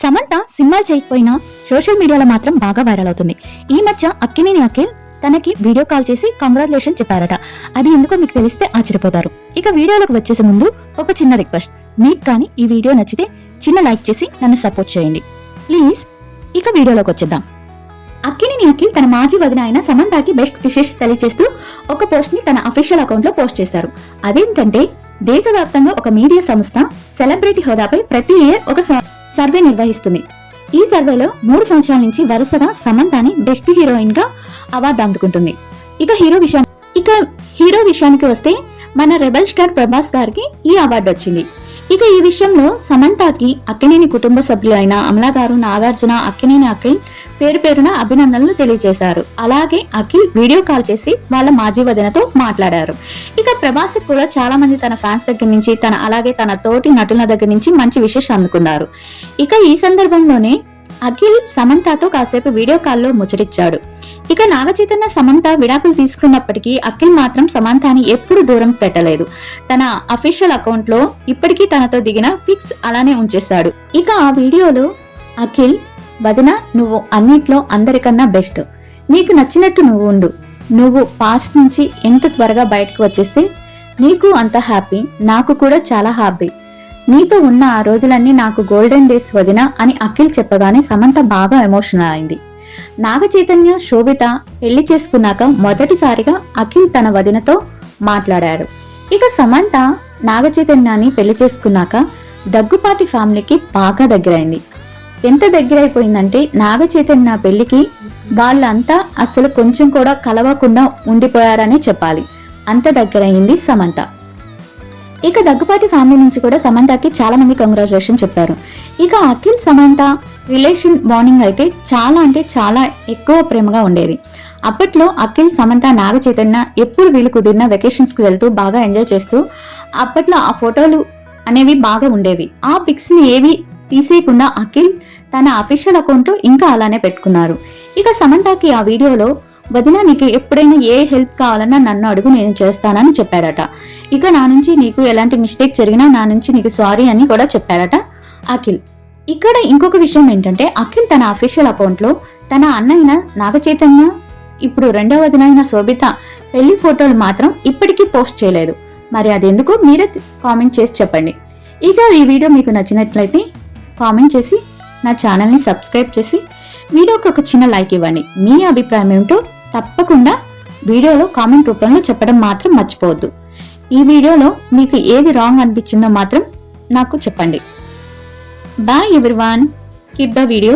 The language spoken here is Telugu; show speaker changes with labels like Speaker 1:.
Speaker 1: సమంత సినిమాలు చేయకపోయినా సోషల్ మీడియాలో మాత్రం బాగా వైరల్ అవుతుంది. ఈ మధ్య అక్కినేని అఖిల్ తనకి వీడియో కాల్ చేసి కంగ్రాచులేషన్ చెప్పారట. అది ఎందుకో మీకు తెలిస్తే ఆశ్చర్యపోతారు. ఇక వీడియోలోకి వచ్చేసే ముందు ఒక చిన్న రిక్వెస్ట్. మీకు కానీ ఈ వీడియో నచ్చితే చిన్న లైక్ చేసి నన్ను సపోర్ట్ చేయండి. ప్లీజ్ ఇక వీడియోలోకి వచ్చేద్దాం. అక్కినేని అఖిల్ తన మాజీ వదిన అయిన సమంతాకి బెస్ట్ విషెస్ తెలియజేస్తూ ఒక పోస్ట్ని తన అఫీషియల్ అకౌంట్లో పోస్ట్ చేశారు. అదేంటంటే దేశవ్యాప్తంగా ఒక మీడియా సంస్థ సెలబ్రిటీ హోదాపై ప్రతి ఇయర్ ఒక సర్వే నిర్వహిస్తుంది. ఈ సర్వేలో మూడు సంవత్సరాల నుంచి వరుసగా సమంతాని బెస్ట్ హీరోయిన్గా అవార్డు అందుకుంటుంది. ఇక హీరో విషయాన్ని ఇక హీరో విషయానికి వస్తే మన రెబల్ స్టార్ ప్రభాస్ గారికి ఈ అవార్డు వచ్చింది. ఇక ఈ విషయంలో సమంతాకి అక్కినేని కుటుంబ సభ్యులు అయిన అమలా గారు నాగార్జున అక్కినేని అఖిల్ పేరు పేరున అభినందనలు తెలియజేశారు. అలాగే అఖిల్ వీడియో కాల్ చేసి వాళ్ళ మాజీ వదినతో మాట్లాడారు. ఇక ప్రభాస్ కూడా చాలా మంది తన ఫ్యాన్స్ దగ్గర నుంచి తన అలాగే తన తోటి నటుల దగ్గర నుంచి మంచి విషెస్ అందుకున్నారు. ఇక ఈ సందర్భంలోనే అఖిల్ సమంతతో కాసేపు వీడియో కాల్లో ముచ్చటిచ్చాడు. ఇక నాగచైతన్య సమంత విడాకులు తీసుకున్నప్పటికీ అఖిల్ మాత్రం సమంతాని ఎప్పుడు దూరం పెట్టలేదు. తన అఫీషియల్ అకౌంట్లో ఇప్పటికీ తనతో దిగిన ఫిక్స్ అలానే ఉంచేశాడు. ఇక ఆ వీడియోలో అఖిల్ వదిన నువ్వు అన్నిట్లో అందరికన్నా బెస్ట్. నీకు నచ్చినట్టు నువ్వు ఉండు. నువ్వు పాస్ట్ నుంచి ఎంత త్వరగా బయటకు వచ్చేస్తే నీకు అంత హ్యాపీ నాకు కూడా చాలా హ్యాపీ నీతో ఉన్న ఆ రోజులన్నీ నాకు గోల్డెన్ డేస్ వదిన అని అఖిల్ చెప్పగానే సమంత బాగా ఎమోషనల్ అయింది. నాగ చైతన్య శోభిత పెళ్ళి చేసుకున్నాక మొదటిసారిగా అఖిల్ తన వదినతో మాట్లాడారు. ఇక సమంత నాగ చైతన్యాన్ని పెళ్ళి చేసుకున్నాక దగ్గుపాటి ఫ్యామిలీకి బాగా దగ్గరైంది. ఎంత దగ్గరైపోయిందంటే నాగ చైతన్య పెళ్ళికి వాళ్ళంతా అసలు కొంచెం కూడా కలవకుండా ఉండిపోయారనే చెప్పాలి. అంత దగ్గరైంది సమంత. ఇక దగ్గుపాటి ఫ్యామిలీ నుంచి కూడా సమంతకి చాలా మంది కంగ్రాచులేషన్ చెప్పారు. ఇక అఖిల్ సమంత రిలేషన్ బాండింగ్ అయితే చాలా అంటే చాలా ఎక్కువ ప్రేమగా ఉండేది. అప్పట్లో అఖిల్ సమంత నాగ చైతన్య ఎప్పుడు వీళ్ళు కుదిరిన వెకేషన్స్కి వెళ్తూ బాగా ఎంజాయ్ చేస్తూ అప్పట్లో ఆ ఫోటోలు అనేవి బాగా ఉండేవి. ఆ పిక్స్ని ఏవి తీసేయకుండా అఖిల్ తన అఫీషియల్ అకౌంట్లో ఇంకా అలానే పెట్టుకున్నారు. ఇక సమంతకి ఆ వీడియోలో వదిన నీకు ఎప్పుడైనా ఏ హెల్ప్ కావాలన్నా నన్ను అడుగు నేను చేస్తానని చెప్పాడట. ఇక నా నుంచి నీకు ఎలాంటి మిస్టేక్ జరిగినా నా నుంచి నీకు సారీ అని కూడా చెప్పాడట అఖిల్. ఇక్కడ ఇంకొక విషయం ఏంటంటే అఖిల్ తన అఫీషియల్ అకౌంట్లో తన అన్నయ్య నాగ చైతన్య ఇప్పుడు రెండవ శోభిత పెళ్ళి ఫోటోలు మాత్రం ఇప్పటికీ పోస్ట్ చేయలేదు. మరి అదెందుకు? మీరే కామెంట్ చేసి చెప్పండి. ఇక ఈ వీడియో మీకు నచ్చినట్లయితే కామెంట్ చేసి నా ఛానల్ని సబ్స్క్రైబ్ చేసి వీడియోకి ఒక చిన్న లైక్ ఇవ్వండి. మీ అభిప్రాయం ఏమిటో తప్పకుండా వీడియోలో కామెంట్ రూపంలో చెప్పడం మాత్రం మర్చిపోవద్దు. ఈ వీడియోలో మీకు ఏది రాంగ్ అనిపించిందో మాత్రం నాకు చెప్పండి. Bye everyone keep the video